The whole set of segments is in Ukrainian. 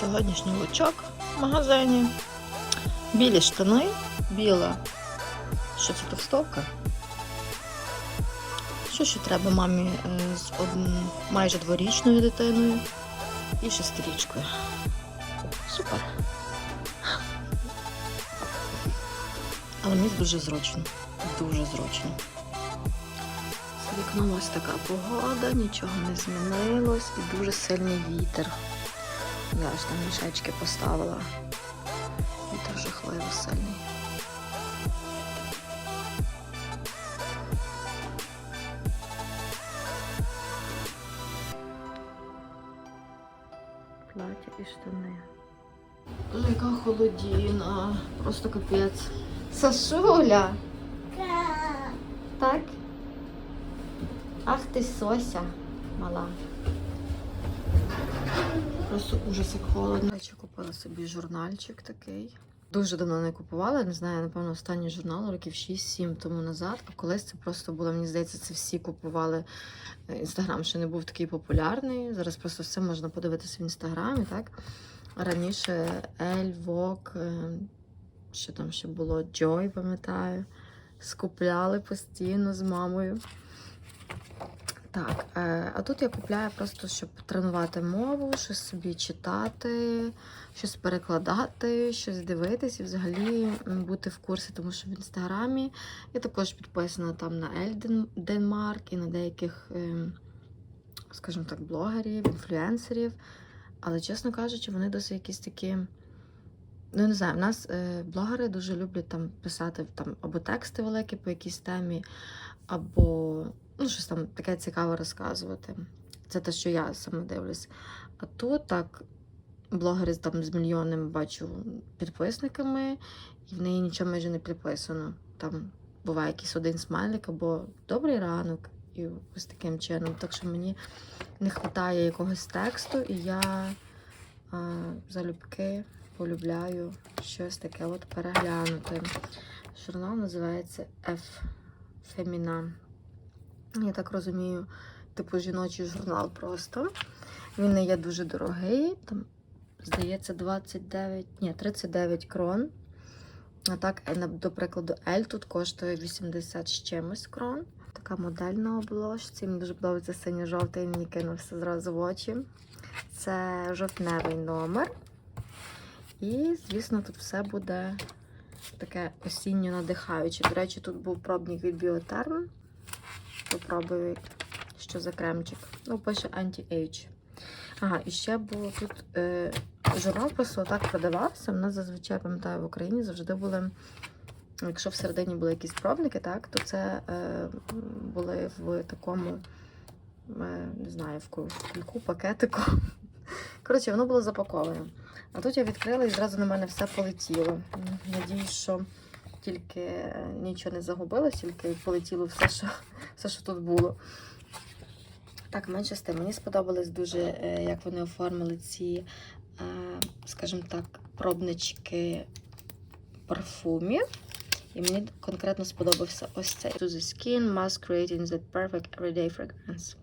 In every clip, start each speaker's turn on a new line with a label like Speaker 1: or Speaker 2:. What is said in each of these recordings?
Speaker 1: Сьогоднішній лучок в магазині. Білі штани, біла. Що це товстовка? Що ще треба мамі е, з майже дворічною дитиною і шестирічкою. Супер. Але мені дуже зручно. Дуже зручно. З вікном ось така погода, нічого не змінилось і дуже сильний вітер. Я ж там мішечки поставила. Вітер жахливо сильний. Плаття і штани. Яка холодіна. Просто капець. Сашуля! Так? Ах ти сося, мала. Просто ужас як холодно. Я купила собі журнальчик такий. Дуже давно не купувала, не знаю, напевно, останній журнал років 6-7 тому назад. А колись це просто було, мені здається, це всі купували. Інстаграм ще не був такий популярний. Зараз просто все можна подивитися в інстаграмі, так? Раніше Ель, Вок, що там ще було, Joy, пам'ятаю. Скупляли постійно з мамою. Так, е, а тут я купляю просто, щоб тренувати мову, щось собі читати, щось перекладати, щось дивитись і взагалі бути в курсі, тому що в інстаграмі я також підписана там на Ель Денмарк і на деяких, ем, скажімо так, блогерів, інфлюенсерів. Але, чесно кажучи, вони досить якісь такі. Ну, не знаю, в нас е, блогери дуже люблять там писати там або тексти великі по якійсь темі, або ну, щось там таке цікаве розказувати. Це те, що я саме дивлюсь. А тут так, блогери там з мільйонними бачу підписниками, і в неї нічого майже не підписано. Там буває якийсь один смайлик або добрий ранок, і ось таким чином. Так що мені не вистачає якогось тексту, і я а, залюбки полюбляю щось таке от переглянути. Журнал називається F Femina. Я так розумію, типу жіночий журнал просто. Він не є дуже дорогий. Там, здається, 29, ні, 39 крон. А так, е, до прикладу, L тут коштує 80 з чимось крон. Така модель на обложці. Мені дуже подобається синьо-жовтий, мені кинувся зразу в очі. Це жовтневий номер. І, звісно, тут все буде таке осінньо надихаюче. До речі, тут був пробник від Біотерм. Попробую, що за кремчик. Ну, пише Anti-Age. Ага, і ще було тут е, журнал просто так продавався. У нас зазвичай, пам'ятаю, в Україні завжди були. Якщо всередині були якісь пробники, так, то це е, були в такому, е, не знаю, в ку- в кульку, пакетику. Коротше, воно було запаковане. А тут я відкрила і зразу на мене все полетіло. Надіюсь, що тільки е, нічого не загубилось, тільки полетіло все, що, все, що тут було. Так, менше з тим. Мені сподобалось дуже, е, як вони оформили ці, е, скажімо так, пробнички парфумів. І мені конкретно сподобався ось цей. To the skin mask creating the perfect everyday fragrance.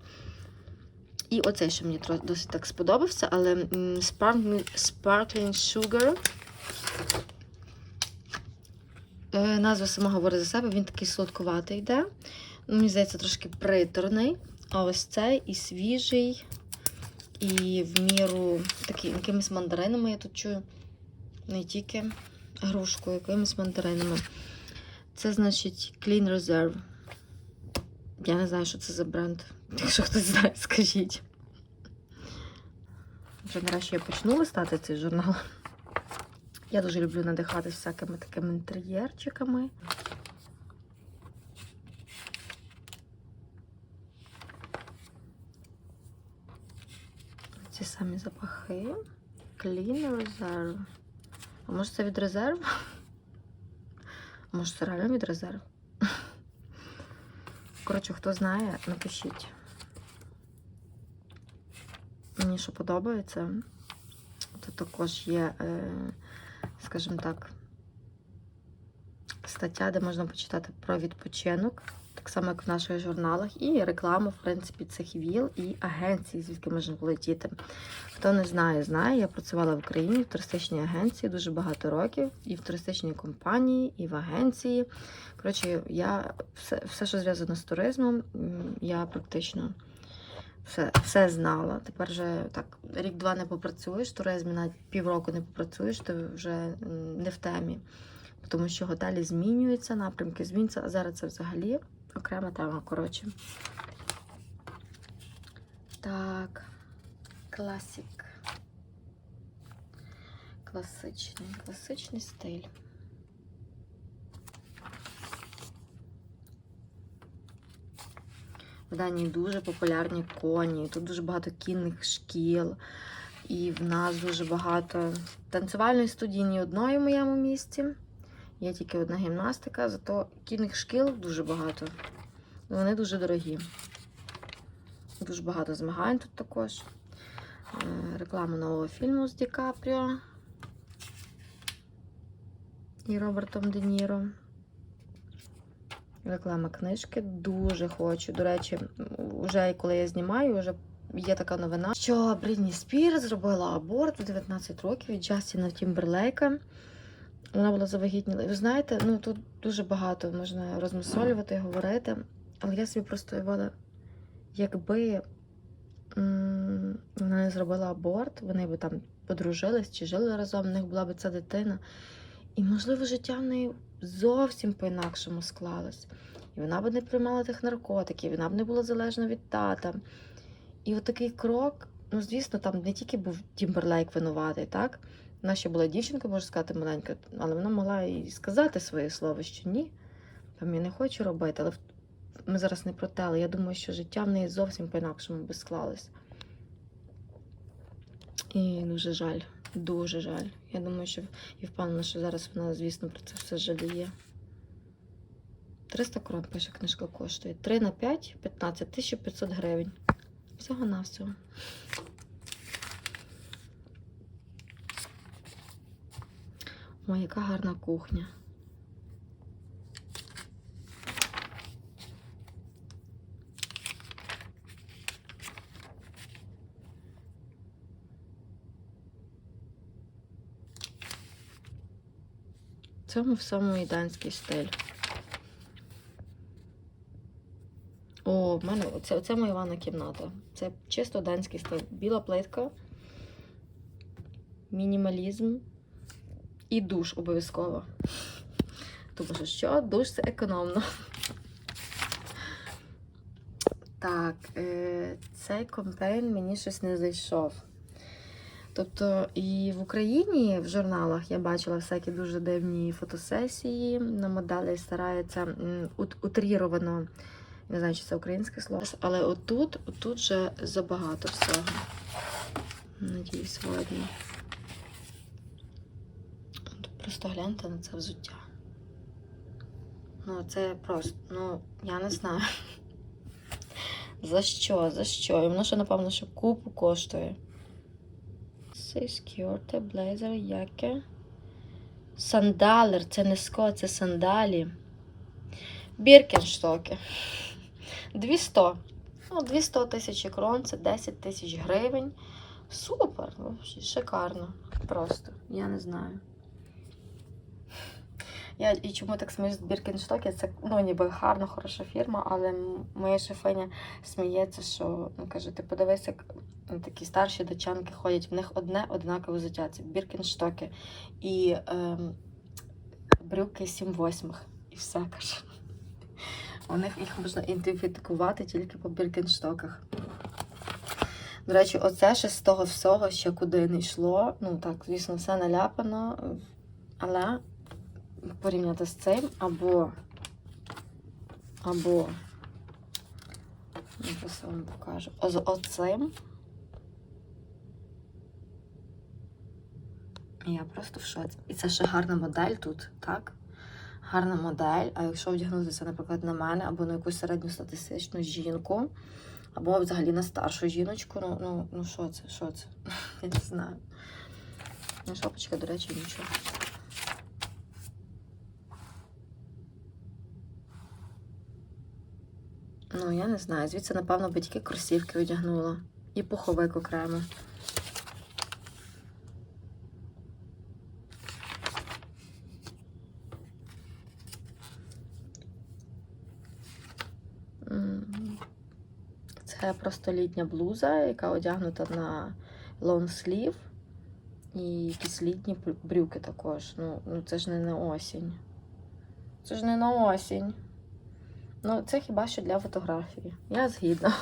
Speaker 1: І оцей, що мені досить так сподобався, але Sparkling, Sugar. Е, Назва сама говорить за себе, він такий солодкуватий йде. Ну, Мені здається, трошки приторний. А ось цей і свіжий, і в міру такий якимись мандаринами я тут чую. Не тільки грушкою, якимись мандаринами. Це значить Clean Reserve. Я не знаю, що це за бренд. Якщо хтось знає, скажіть. Вже нарешті я почну листати цей журнал. Я дуже люблю надихатися всякими такими інтер'єрчиками. Ці самі запахи. Clean Reserve. А може це від резерв? Може це реально від резерв? Коротше, хто знає, напишіть. Мені що подобається. Тут також є, е, скажімо так, стаття, де можна почитати про відпочинок, так само як в наших журналах, і рекламу, в принципі, цих віл і агенцій, звідки можна полетіти. Хто не знає, знає. Я працювала в Україні в туристичній агенції дуже багато років, і в туристичній компанії, і в агенції. Коротше, я все, все що зв'язано з туризмом, я практично все, все знала. Тепер вже так рік-два не попрацюєш туризмі, навіть півроку не попрацюєш, ти вже не в темі. Тому що готелі змінюються, напрямки змінюються, а зараз це взагалі окрема тема. Коротше. Так, класик. Класичний, класичний стиль. В Данії дуже популярні коні, тут дуже багато кінних шкіл, і в нас дуже багато танцювальної студії ні одної в моєму місті. Є тільки одна гімнастика, зато кінних шкіл дуже багато. Вони дуже дорогі. Дуже багато змагань тут також. Е, Реклама нового фільму з Ді Капріо і Робертом Де Ніро. Реклама книжки дуже хочу. До речі, вже коли я знімаю, вже є така новина, що Брітні Спірс зробила аборт в 19 років від Джастіна Тімберлейка. Вона була завагітніла. Ви знаєте, ну тут дуже багато можна розмусолювати, говорити. Але я собі просто уявила, якби вона не зробила аборт, вони би там подружились чи жили разом, в них була б ця дитина. І, можливо, життя в неї зовсім по-інакшому склалось. І вона б не приймала тих наркотиків, вона б не була залежна від тата. І от такий крок, ну, звісно, там не тільки був Тімберлейк винуватий, так? Вона ще була дівчинка, можна сказати, маленька, але вона могла і сказати своє слово, що ні, там я не хочу робити. Але ми зараз не про те, але я думаю, що життя в неї зовсім по-інакшому би склалось. І дуже жаль, дуже жаль. Я думаю, що і впевнена, що зараз вона, звісно, про це все жаліє. 300 крон пише книжка коштує. 3 на 5 15 1500 гривень. Всього на всього. Ой, яка гарна кухня. Цьому всьому і данський стиль. О, в мене це, це моя ванна кімната. Це чисто данський стиль. Біла плитка, мінімалізм і душ обов'язково. Тому що що? Душ це економно. Так, е, цей компейн мені щось не зайшов. Тобто і в Україні в журналах я бачила всякі дуже дивні фотосесії. На моделі стараються утріровано, не знаю, чи це українське слово, але отут, отут вже забагато всього. Надіюсь, видно. Просто гляньте на це взуття. Ну, це просто, ну, я не знаю. За що? За що? І воно ще, напевно, що купу коштує. Це скьорти, блейзер, яке. Сандалер, це не ско, це сандалі. Біркенштоки. 200. Ну, 200 тисяч крон, це 10 тисяч гривень. Супер, шикарно. Просто, я не знаю. Я і чому так сміюсь з Біркенштоки? Це ну, ніби гарна, хороша фірма, але моя шефиня сміється, що ну, каже, ти подивись, як ну, такі старші дочанки ходять, в них одне однакове взуття. Це Біркенштоки і ем, брюки 7 восьмих. І все каже. У них їх можна ідентифікувати тільки по Біркенштоках. До речі, оце ще з того всього ще куди не йшло. Ну так, звісно, все наляпано, але порівняти з цим або. Або. Просто вам покажу. З оцим. Я просто в шоці. І це ще гарна модель тут, так? Гарна модель. А якщо вдягнутися, наприклад, на мене або на якусь середньостатистичну жінку, або взагалі на старшу жіночку, ну, ну, ну що це? Що це? Я не знаю. Ну, шапочка, до речі, нічого. Ну, я не знаю. Звідси, напевно, батьки кросівки одягнула. І пуховик окремо. Це просто літня блуза, яка одягнута на лонгслів. І якісь літні брюки також. Ну, ну це ж не на осінь. Це ж не на осінь. Ну, це хіба що для фотографії. Я згідна.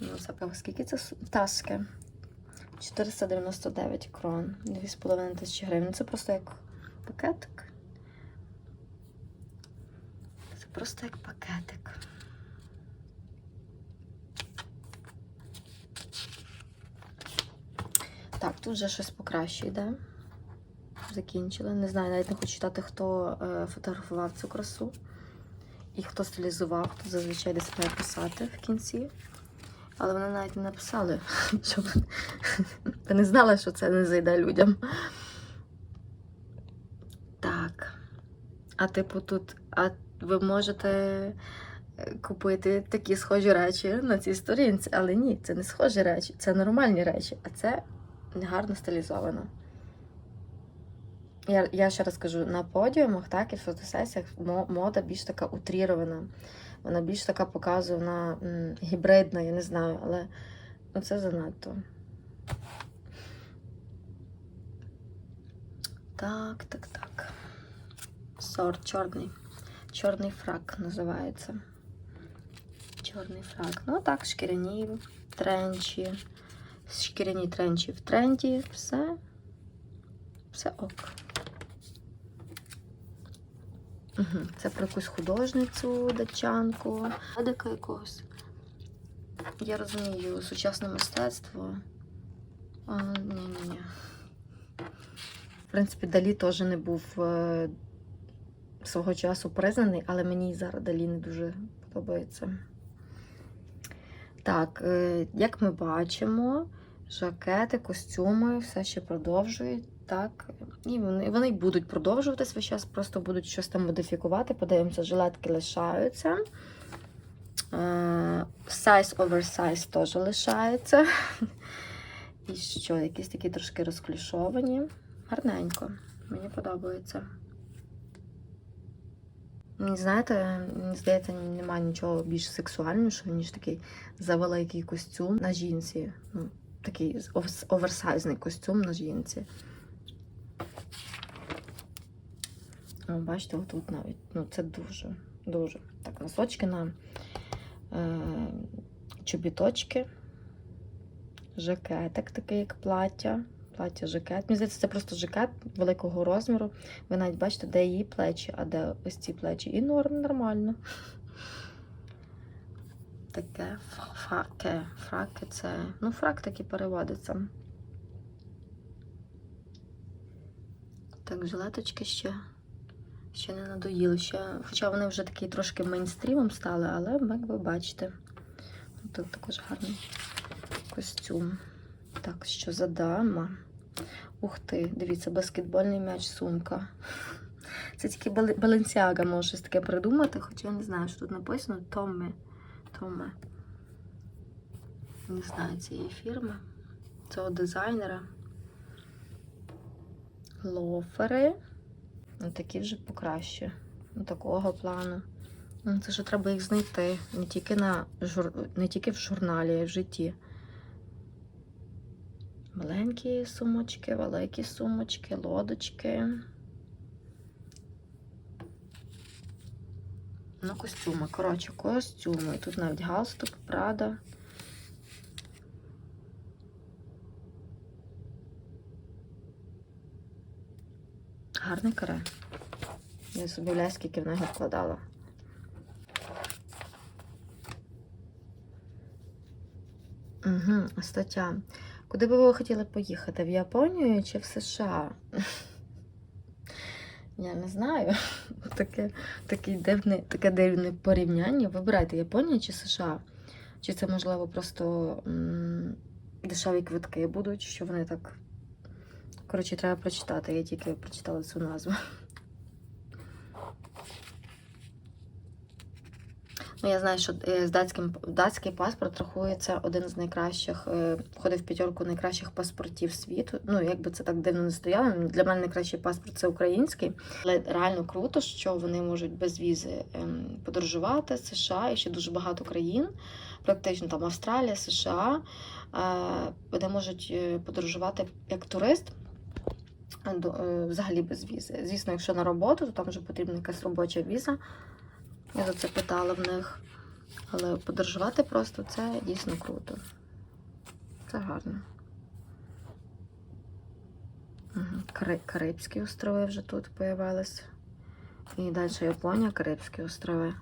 Speaker 1: Ну, запах, скільки це таски? 499 крон, 2,5 тисячі гривень. Це просто як пакетик. Це просто як пакетик. Так, тут вже щось покраще йде. Закінчили. Не знаю, навіть не хочу читати, хто е, фотографував цю красу і хто стилізував, хто зазвичай десь має писати в кінці. Але вони навіть не написали, щоб ви не знали, що це не зайде людям. Так. А типу тут, а ви можете е, купити такі схожі речі на цій сторінці, але ні, це не схожі речі, це нормальні речі, а це гарно стилізовано. Я, я ще раз кажу, на подіумах, так, і в фотосесіях мода більш така утрірована. Вона більш така показує, гібридна, я не знаю, але ну, це занадто. Так, так, так. Сорт чорний. Чорний фрак називається. Чорний фрак. Ну так, шкіряні тренчі. Шкіряні тренчі в тренді. Все. Все ок. Угу. Це про якусь художницю, датчанку, медика якогось. Я розумію, сучасне мистецтво. А, ні-ні-ні. В принципі, Далі теж не був е, свого часу признаний, але мені зараз Далі не дуже подобається. Так, е, як ми бачимо, жакети, костюми все ще продовжують. Так, і вони, вони будуть продовжуватись весь час, просто будуть щось там модифікувати. Подивимося, жилетки лишаються. Е, Size oversize теж лишається. І що, якісь такі трошки розклішовані. Гарненько. Мені подобається. Знаєте, здається, немає нічого більш сексуальнішого, ніж такий завеликий костюм на жінці. Ну, такий оверсайзний костюм на жінці. О, бачите, отут навіть. Ну, це дуже, дуже. Так, носочки на е, чобіточки. Жакетик такий, як плаття. Плаття, жакет. Мені здається, це просто жакет великого розміру. Ви навіть бачите, де її плечі, а де ось ці плечі. І норм, нормально. Таке факе. Фраки це. Ну, фрак так і переводиться. Так, жилеточки ще, ще не надоїли. Ще, хоча вони вже такі трошки мейнстрімом стали, але як ви бачите, тут також гарний костюм. Так, що за дама? Ух ти, дивіться, баскетбольний м'яч, сумка. Це тільки Баленсіага може щось таке придумати, хоча я не знаю, що тут написано Томме. Томе. Не знаю цієї фірми. Цього дизайнера. Лофери. Ну, такі вже покраще. Ну, такого плану. Ну, Це ж треба їх знайти. Не тільки, на жур... не тільки в журналі, а й в житті. Маленькі сумочки, великі сумочки, лодочки. Ну, костюми. Коротше, костюми. Тут навіть галстук, Прада. Гарний каре. Я собі уявляю, скільки в нього вкладала. Угу, стаття. Куди би ви хотіли поїхати? В Японію чи в США? Я не знаю. Таке, таке, дивне, таке дивне порівняння. Вибирайте Японію чи США. Чи це, можливо, просто м, дешеві квитки будуть, що вони так. Коротше, треба прочитати. Я тільки прочитала цю назву. Ну, я знаю, що е, з датським датський паспорт рахується один з найкращих, е, входить в п'ятерку найкращих паспортів світу. Ну, якби це так дивно не стояло. Для мене найкращий паспорт це український. Але реально круто, що вони можуть без візи ем, подорожувати США і ще дуже багато країн, практично там Австралія, США. е, Вони можуть подорожувати як турист. Е, Взагалі без візи. Звісно, якщо на роботу, то там вже потрібна якась робоча віза. Я за це питала в них. Але подорожувати просто це дійсно круто. Це гарно. Кари... Карибські острови вже тут появились. І далі Японія, Карибські острови.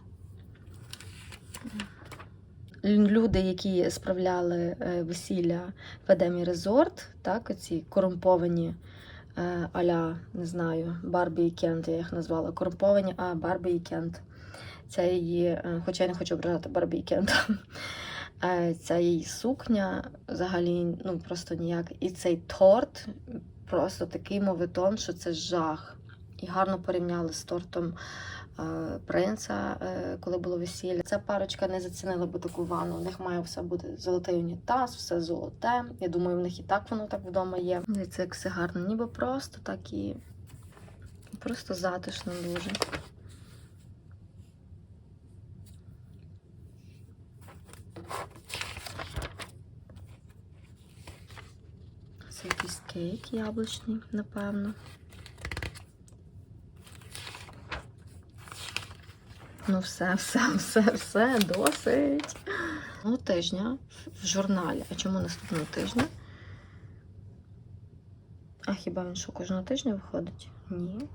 Speaker 1: Люди, які справляли е, весілля в Едемі Резорт, так, оці корумповані аля, не знаю, Барбі і Кент, я їх назвала. Корумповані, а Барбі і Кент. Це її, е, хоча я не хочу ображати Барбі і Кента. Е, Ця її сукня взагалі ну просто ніяк. І цей торт просто такий моветон, що це жах. І гарно порівняли з тортом е, принца, е, коли було весілля. Ця парочка не зацінила би таку ванну. У них має все бути золотий унітаз, все золоте. Я думаю, в них і так воно так вдома є. Дивіться, як все гарно, ніби просто так і просто затишно дуже. Це якийсь кейк яблучний, напевно. Ну, все, все, все, все, досить. Ну, тижня в журналі. А чому наступного тижня? А хіба він що кожного тижня виходить? Ні.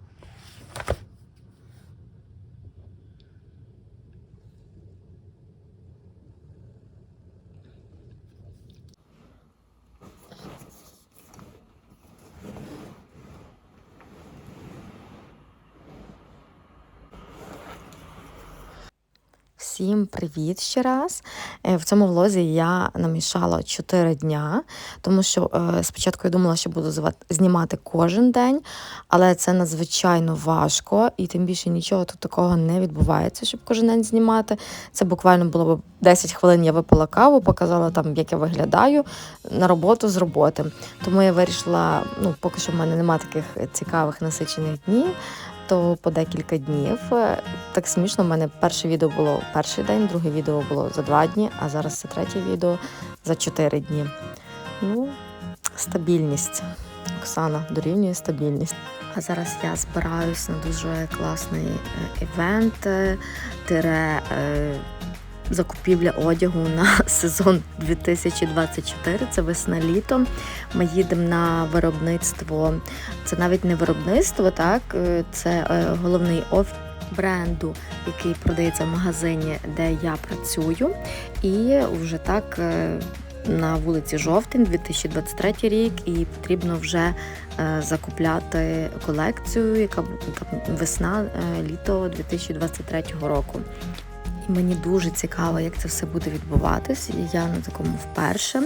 Speaker 1: Привіт ще раз. Е, В цьому влозі я намішала 4 дня, тому що е, спочатку я думала, що буду знімати кожен день, але це надзвичайно важко, і тим більше нічого тут такого не відбувається, щоб кожен день знімати. Це буквально було б 10 хвилин. Я випила каву, показала там, як я виглядаю на роботу з роботи. Тому я вирішила, ну поки що в мене немає таких цікавих насичених днів. То по декілька днів. Е, Так смішно, в мене перше відео було перший день, друге відео було за два дні, а зараз це третє відео за чотири дні. Ну, стабільність. Оксана дорівнює стабільність. А зараз я збираюсь на дуже класний е, івент, е, тире закупівля одягу на сезон 2024. Це весна-літо. Ми їдемо на виробництво. Це навіть не виробництво, так е, це е, головний офіс бренду, який продається в магазині, де я працюю. І вже так е, на вулиці Жовтень, 2023 рік, і потрібно вже закупляти колекцію, яка весна, літо 2023 року. І мені дуже цікаво, як це все буде відбуватись. Я на такому вперше.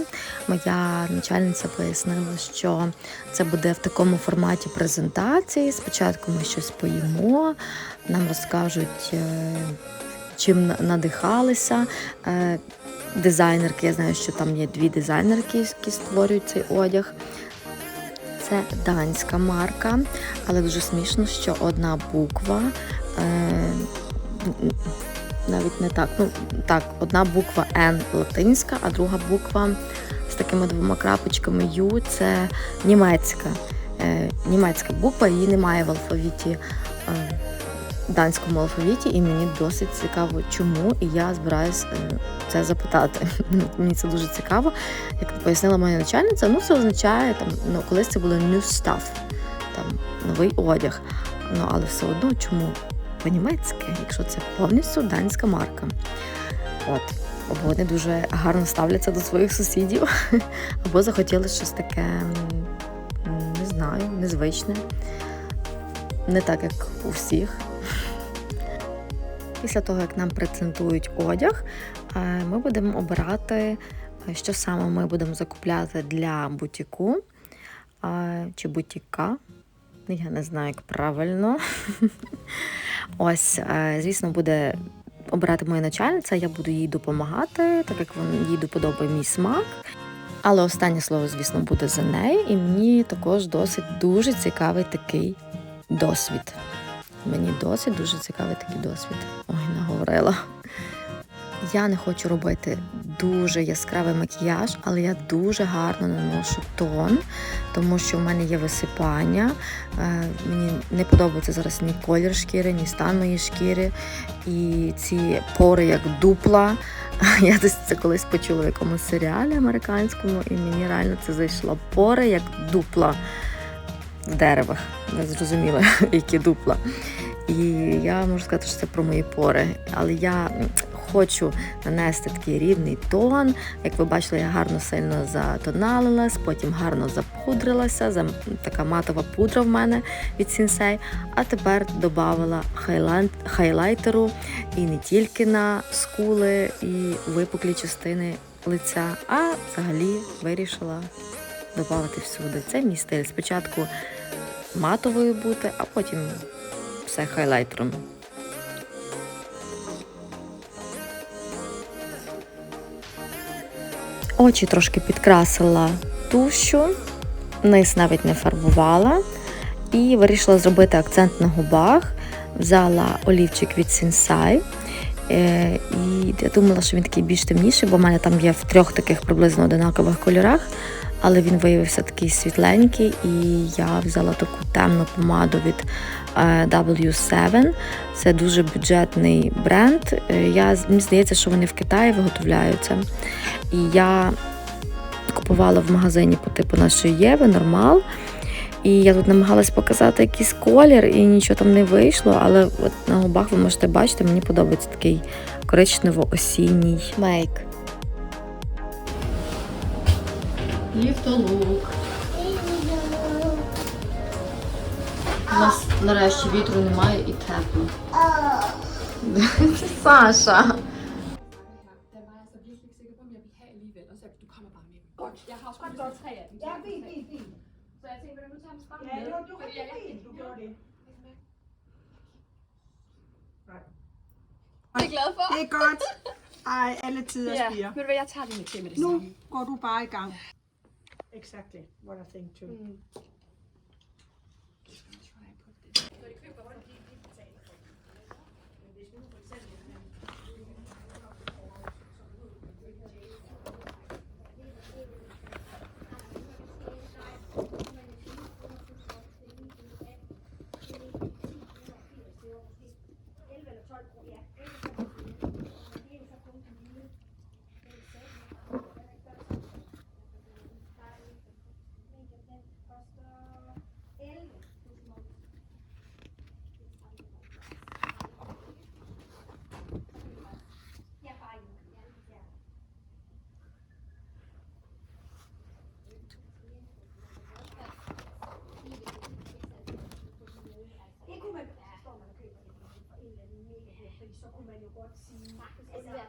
Speaker 1: Моя начальниця пояснила, що це буде в такому форматі презентації. Спочатку ми щось поїмо, нам розкажуть, е, чим надихалися. Е, Дизайнерки, я знаю, що там є дві дизайнерки, які створюють цей одяг. Це данська марка, але дуже смішно, що одна буква. Е, навіть не так. Ну так, одна буква Н латинська, а друга буква з такими двома крапочками Ю це німецька. Е, німецька буква, її немає в алфавіті. Е, данському алфавіті, і мені досить цікаво, чому, і я збираюсь е, це запитати. мені це дуже цікаво. Як пояснила моя начальниця, ну це означає там, ну колись це було new stuff, там новий одяг. Ну але все одно чому по-німецьки, якщо це повністю данська марка. От. Або вони дуже гарно ставляться до своїх сусідів, або захотіли щось таке, не знаю, незвичне. Не так, як у всіх. Після того, як нам презентують одяг, е, ми будемо обирати, е, що саме ми будемо закупляти для бутіку е, чи бутіка. Я не знаю, як правильно. Ось, е, звісно, буде обирати моя начальниця, я буду їй допомагати, так як їй доподобає мій смак. Але останнє слово, звісно, буде за нею, і мені також досить дуже цікавий такий досвід. Мені досить дуже цікавий такий досвід. Ой, наговорила. Я не хочу робити дуже яскравий макіяж, але я дуже гарно наношу тон, тому що в мене є висипання. Е, Мені не подобається зараз ні колір шкіри, ні стан моєї шкіри. І ці пори як дупла. Я десь це колись почула в якомусь серіалі американському, і мені реально це зайшло. Пори як дупла в деревах. Ви зрозуміли, які дупла. І я можу сказати, що це про мої пори. Але я хочу нанести такий рівний тон. Як ви бачили, я гарно сильно затоналилась, потім гарно запудрилася. Така матова пудра в мене від Sensei. А тепер додавала хайлайтеру і не тільки на скули і випуклі частини лиця, а взагалі вирішила додати всюди. Це мій стиль. Спочатку матовою бути, а потім все хайлайтером. Очі трошки підкрасила тушу, низ навіть не фарбувала. І вирішила зробити акцент на губах. Взяла олівчик від Sensai. Е, і я думала, що він такий більш темніший, бо в мене там є в трьох таких приблизно одинакових кольорах. Але він виявився такий світленький, і я взяла таку темну помаду від е, W7. Це дуже бюджетний бренд. Е, Я, мені здається, що вони в Китаї виготовляються. І я купувала в магазині по типу нашої Єви, нормал. І я тут намагалась показати якийсь колір, і нічого там не вийшло. Але от на губах ви можете бачити, мені подобається такий коричнево-осінній мейк. Ліфтолук. У нас нарешті вітру немає і тепло. Саша.
Speaker 2: Jeg har Så jeg tænkte, hvordan du tager dem bare
Speaker 3: Ja, jo, du rigtig
Speaker 2: jeg-
Speaker 3: fint, du gjorde det.
Speaker 2: Det er glad for.
Speaker 3: Det er godt. Ej, alle tider
Speaker 2: Ja,
Speaker 3: spiger.
Speaker 2: ved du hvad, jeg tager lige med til med det
Speaker 3: Nu
Speaker 2: samme.
Speaker 3: går du bare i gang. Exactly what I think too.
Speaker 2: Mm.
Speaker 4: what's Mac is